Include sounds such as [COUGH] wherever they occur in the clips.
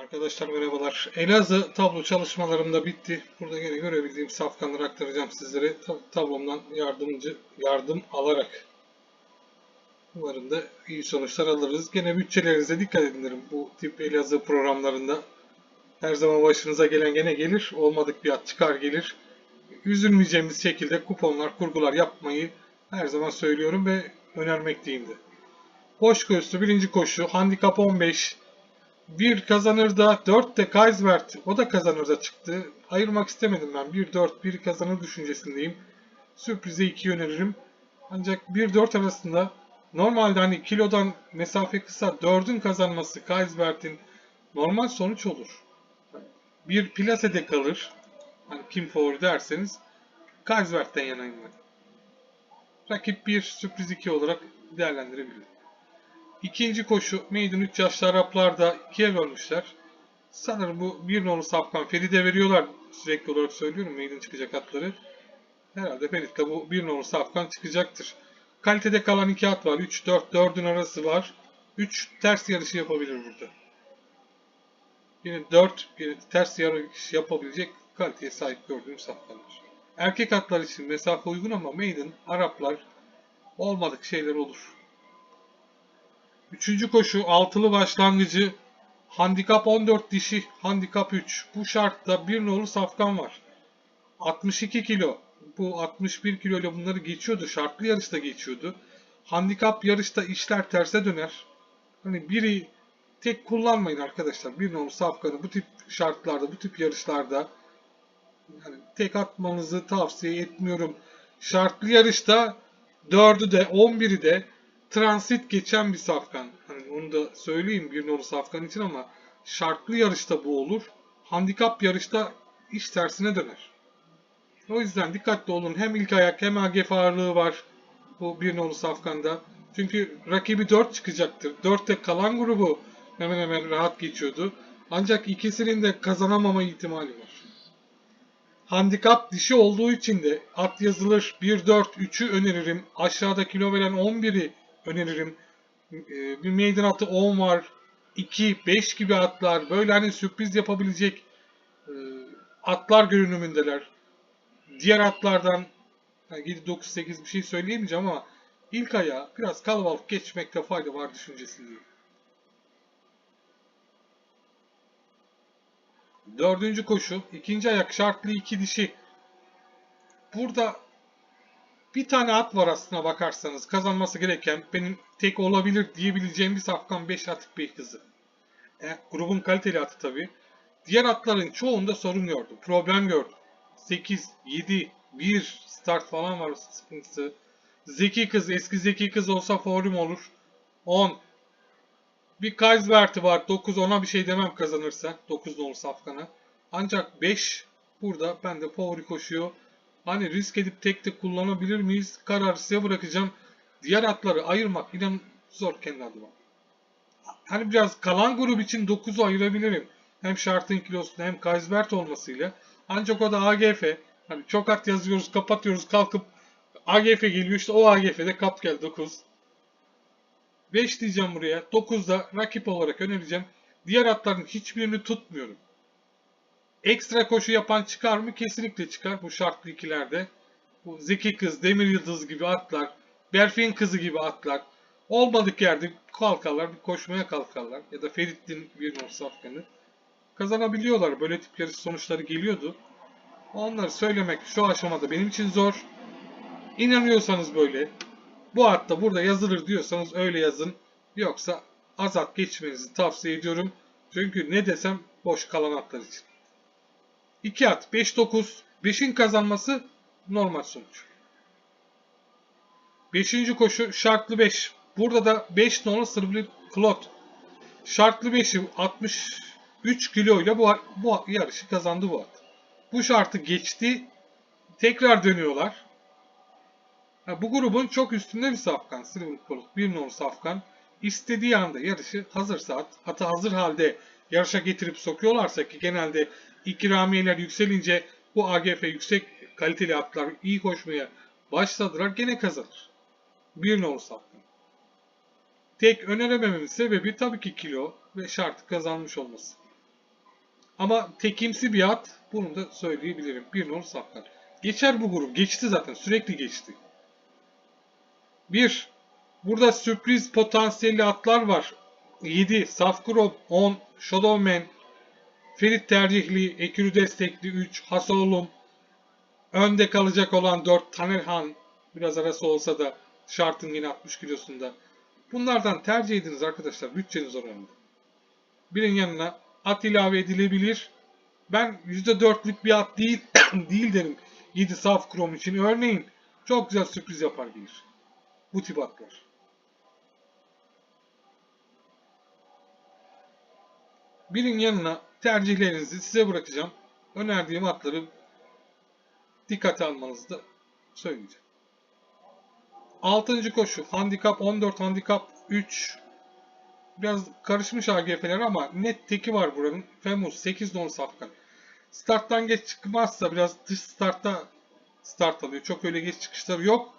Arkadaşlar merhabalar. Elazığ tablo çalışmalarım da bitti. Burada yine görebildiğim safkanları aktaracağım sizlere. Ta- tablomdan yardımcı yardım alarak. Umarım da iyi sonuçlar alırız. Gene bütçelerinize dikkat edin bu tip Elazığ programlarında. Her zaman başınıza gelen gene gelir. Olmadık bir at çıkar gelir. Üzülmeyeceğimiz şekilde kuponlar, kurgular yapmayı her zaman söylüyorum ve önermekteyim de. Boş göğüslü birinci koşu. Handikap 15. Bir kazanır da 4 de Kaisbert. O da kazanır da çıktı. Ayırmak istemedim ben. 1-4 bir kazanır düşüncesindeyim. Sürprize 2 öneririm. Ancak 1-4 arasında normalde hani kilodan mesafe kısa 4'ün kazanması Kaisbert'in normal sonuç olur. Bir plasede kalır. Hani kim favori derseniz Kaisbert'ten yanayım ben. Rakip 1, sürpriz 2 olarak değerlendirebilirim. İkinci koşu Maiden 3 yaşlı Araplar da ikiye bölmüşler. Sanırım bu bir nolu safkan Ferit'e veriyorlar. Sürekli olarak söylüyorum Maiden çıkacak atları. Herhalde Ferit'te bu bir nolu safkan çıkacaktır. Kalitede kalan iki at var. 3-4, 4'ün arası var. 3 ters yarışı yapabilir burada. Yine 4 yine ters yarış yapabilecek kaliteye sahip gördüğüm safkanlar. Erkek atlar için mesafe uygun ama Maiden, Araplar olmadık şeyler olur. Üçüncü koşu altılı başlangıcı handikap 14 dişi handikap 3. Bu şartta bir nolu safkan var. 62 kilo. Bu 61 kilo ile bunları geçiyordu. Şartlı yarışta geçiyordu. Handikap yarışta işler terse döner. Hani biri tek kullanmayın arkadaşlar. Bir nolu safkanı bu tip şartlarda, bu tip yarışlarda yani tek atmanızı tavsiye etmiyorum. Şartlı yarışta 4'ü de 11'i de transit geçen bir safkan. Hani onu da söyleyeyim bir nolu safkan için ama şartlı yarışta bu olur. Handikap yarışta iş tersine döner. O yüzden dikkatli olun. Hem ilk ayak hem AGF ağırlığı var bu bir nolu safkanda. Çünkü rakibi 4 çıkacaktır. 4'te kalan grubu hemen hemen rahat geçiyordu. Ancak ikisinin de kazanamama ihtimali var. Handikap dişi olduğu için de at yazılır 1-4-3'ü öneririm. Aşağıda kilo veren 11'i öneririm. Ee, Bir maiden atı 10 var. 2, 5 gibi atlar. Böyle hani sürpriz yapabilecek e, atlar görünümündeler. Diğer atlardan yani 7, 9, 8 bir şey söyleyemeyeceğim ama ilk aya biraz kalabalık geçmekte fayda var düşüncesindeyim. Dördüncü koşu. ikinci ayak şartlı iki dişi. Burada bir tane at var aslına bakarsanız. Kazanması gereken benim tek olabilir diyebileceğim bir safkan 5 atık bir kızı. E, grubun kaliteli atı tabi. Diğer atların çoğunda sorun gördüm. Problem gördüm. 8, 7, 1 start falan var sıkıntısı. Zeki kız, eski zeki kız olsa favorim olur. 10. Bir Kaisbert'i var. 9 ona bir şey demem kazanırsa. 9 nolu safkana. Ancak 5 burada ben de favori koşuyor. Hani risk edip tek tek kullanabilir miyiz? Karar size bırakacağım. Diğer atları ayırmak inan zor kendi adıma. Hani biraz kalan grup için 9'u ayırabilirim. Hem şartın kilosunda hem Kaisbert olmasıyla. Ancak o da AGF. Hani çok at yazıyoruz, kapatıyoruz, kalkıp AGF geliyor. İşte o AGF'de kap geldi 9. 5 diyeceğim buraya. 9'da rakip olarak önereceğim. Diğer atların hiçbirini tutmuyorum. Ekstra koşu yapan çıkar mı? Kesinlikle çıkar bu şartlı ikilerde. Bu Zeki Kız, Demir Yıldız gibi atlar, Berfin Kızı gibi atlar. Olmadık yerde kalkarlar, bir koşmaya kalkarlar. Ya da Ferit'in bir nol safkanı. Kazanabiliyorlar. Böyle tip yarış sonuçları geliyordu. Onları söylemek şu aşamada benim için zor. İnanıyorsanız böyle, bu hatta burada yazılır diyorsanız öyle yazın. Yoksa az at geçmenizi tavsiye ediyorum. Çünkü ne desem boş kalan atlar için. 2 at 5-9. 5'in kazanması normal sonuç. 5. koşu şartlı 5. Burada da 5 nolu Sırbili Klot. Şartlı 5'i 63 kiloyla bu, bu yarışı kazandı bu at. Bu şartı geçti. Tekrar dönüyorlar. Ha, bu grubun çok üstünde bir safkan. Silver Colt bir nolu safkan. İstediği anda yarışı hazırsa at, atı hazır halde yarışa getirip sokuyorlarsa ki genelde ikramiyeler yükselince bu AGF yüksek kaliteli atlar iyi koşmaya başladılar gene kazanır. Bir nolu safkan. Tek öneremememin sebebi tabii ki kilo ve şartı kazanmış olması. Ama tekimsi bir at. Bunu da söyleyebilirim. Bir nolu safkan. Geçer bu grup. Geçti zaten. Sürekli geçti. Bir. Burada sürpriz potansiyelli atlar var. 7. Safkurov 10. Shadowman. Ferit tercihli. Ekürü destekli 3. Hasolum. Önde kalacak olan 4. Tanerhan. Biraz arası olsa da şartın yine 60 kilosunda. Bunlardan tercih ediniz arkadaşlar bütçeniz oranında. Birin yanına at ilave edilebilir. Ben %4'lük bir at değil [COUGHS] değil derim 7 saf krom için. Örneğin çok güzel sürpriz yapar gelir. Bu tip atlar. Birin yanına tercihlerinizi size bırakacağım. Önerdiğim atları dikkate almanızı da söyleyeceğim. Altıncı koşu. Handikap 14, handikap 3. Biraz karışmış AGF'ler ama net teki var buranın. Femus 8 don safkan. Starttan geç çıkmazsa biraz dış startta start alıyor. Çok öyle geç çıkışları yok.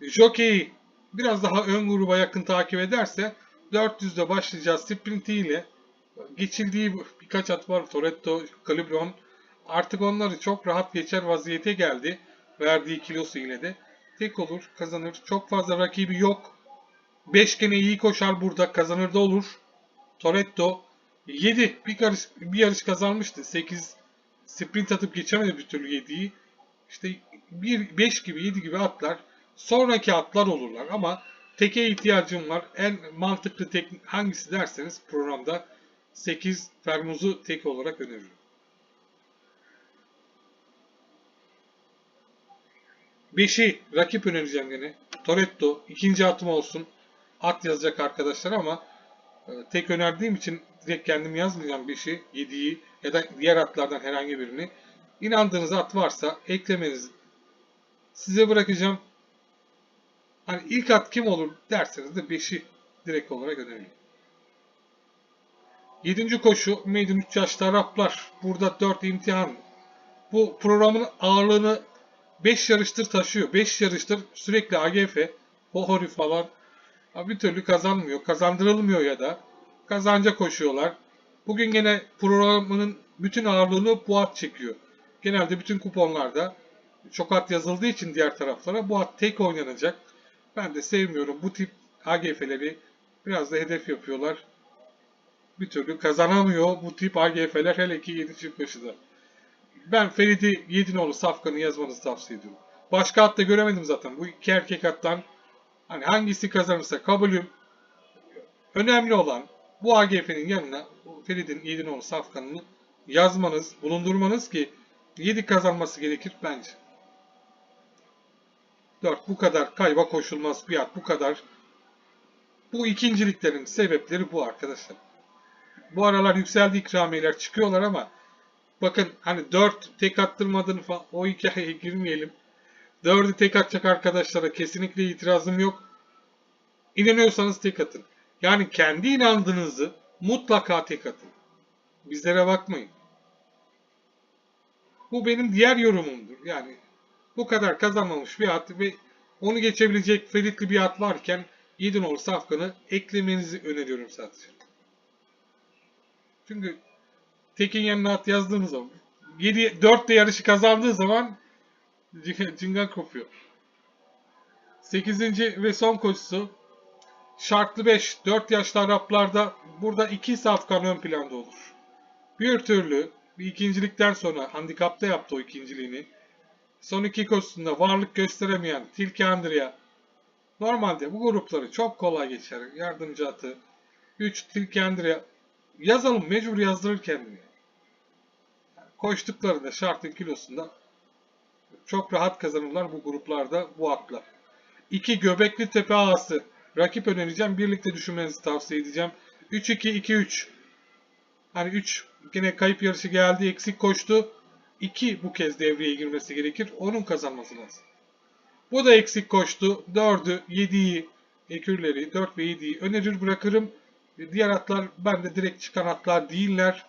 Jockey biraz daha ön gruba yakın takip ederse 400'de başlayacağız sprintiyle. Geçildiği birkaç at var. Toretto, Calibron. Artık onları çok rahat geçer vaziyete geldi. Verdiği kilosu ile de. Tek olur, kazanır. Çok fazla rakibi yok. 5 gene iyi koşar burada. Kazanır da olur. Toretto 7 bir yarış, bir yarış kazanmıştı. 8 sprint atıp geçemedi bir türlü 7'yi. İşte 1 5 gibi 7 gibi atlar sonraki atlar olurlar ama teke ihtiyacım var. En mantıklı tek hangisi derseniz programda 8 Fermuz'u tek olarak öneririm. Beşi rakip önereceğim gene. Toretto ikinci atım olsun. At yazacak arkadaşlar ama e, tek önerdiğim için direkt kendim yazmayacağım 5'i, 7'yi ya da diğer atlardan herhangi birini. İnandığınız at varsa eklemenizi size bırakacağım. Hani ilk at kim olur derseniz de 5'i direkt olarak öneririm. 7. koşu Maiden 3 yaşlı Araplar. Burada 4 imtihan. Bu programın ağırlığını 5 yarıştır taşıyor. 5 yarıştır sürekli AGF, Hohori falan bir türlü kazanmıyor. Kazandırılmıyor ya da kazanca koşuyorlar. Bugün gene programının bütün ağırlığını bu at çekiyor. Genelde bütün kuponlarda çok at yazıldığı için diğer taraflara bu at tek oynanacak. Ben de sevmiyorum. Bu tip AGF'leri biraz da hedef yapıyorlar. Bir türlü kazanamıyor bu tip AGF'ler hele ki 7. koşuda. Ben Ferit'i Yedinoğlu Safkan'ı yazmanızı tavsiye ediyorum. Başka at da göremedim zaten. Bu iki erkek attan hani hangisi kazanırsa kabulüm. Önemli olan bu AGF'nin yanına Ferit'in Yedinoğlu Safkan'ını yazmanız, bulundurmanız ki 7 kazanması gerekir bence. 4 bu kadar kayba koşulmaz bir at bu kadar. Bu ikinciliklerin sebepleri bu arkadaşlar. Bu aralar yükseldi ikramiyeler çıkıyorlar ama bakın hani 4 tek attırmadın falan o hikayeye girmeyelim. 4'ü tek atacak arkadaşlara kesinlikle itirazım yok. İnanıyorsanız tek atın. Yani kendi inandığınızı mutlaka tek atın. Bizlere bakmayın. Bu benim diğer yorumumdur. Yani bu kadar kazanmamış bir at ve onu geçebilecek Feritli bir at varken Yedinoğlu Safkan'ı eklemenizi öneriyorum sadece. Çünkü Tekin yanına at yazdığınız zaman 7 4 de yarışı kazandığı zaman cingan kopuyor. 8. ve son koşusu Şartlı 5 4 yaşlı Araplarda burada 2 safkan ön planda olur. Bir türlü bir ikincilikten sonra handikapta yaptı o ikinciliğini. Son iki koşusunda varlık gösteremeyen Tilki Andrea normalde bu grupları çok kolay geçer. Yardımcı atı 3 Tilki Andrea yazalım mecbur yazdırır kendini. Koştuklarında şartın kilosunda çok rahat kazanırlar bu gruplarda bu atlar. 2 Göbekli Tepe Ağası rakip önereceğim. Birlikte düşünmenizi tavsiye edeceğim. 3-2-2-3 Hani 3 yine kayıp yarışı geldi eksik koştu. 2 bu kez devreye girmesi gerekir. Onun kazanması lazım. Bu da eksik koştu. 4'ü 7'yi ekürleri 4 ve 7'yi önerir bırakırım. Diğer atlar bende direkt çıkan atlar değiller.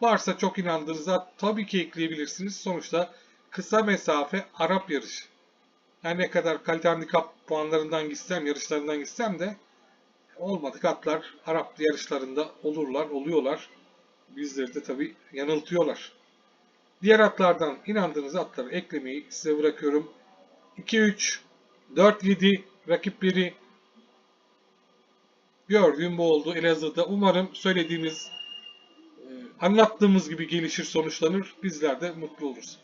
Varsa çok inandığınız at tabii ki ekleyebilirsiniz. Sonuçta kısa mesafe Arap yarışı. Her ne kadar kalite handikap puanlarından gitsem, yarışlarından gitsem de olmadık atlar Arap yarışlarında olurlar, oluyorlar. bizleri de tabii yanıltıyorlar. Diğer atlardan inandığınız atları eklemeyi size bırakıyorum. 2-3, 4-7 rakipleri gördüğüm bu oldu Elazığ'da. Umarım söylediğimiz, e, anlattığımız gibi gelişir, sonuçlanır. Bizler de mutlu oluruz.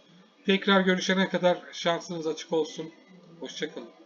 Tekrar görüşene kadar şansınız açık olsun. Hoşçakalın.